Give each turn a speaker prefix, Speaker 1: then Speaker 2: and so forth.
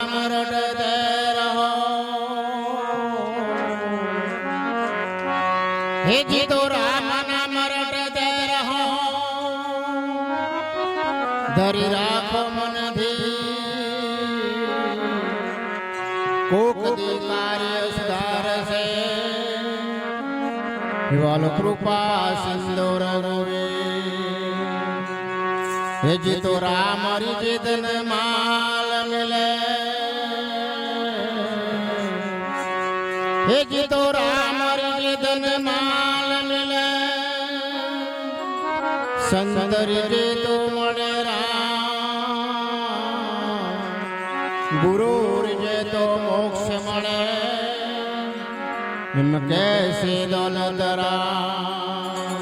Speaker 1: હે જી તો રામ નામ રટતે રહો. ધરી રાખો મનથી. કોક દી કાર્ય સુધારશે. વિવાલ કૃપા સિંદોર રોવે હે જી તો રામ રીજન માલ મિલે. હે જી તો રામ રીજન માલ મિલે સંદર જે તો મળે રામ. ગુરુ જે તો મોક્ષ મળે. કેસે દોલત રામ.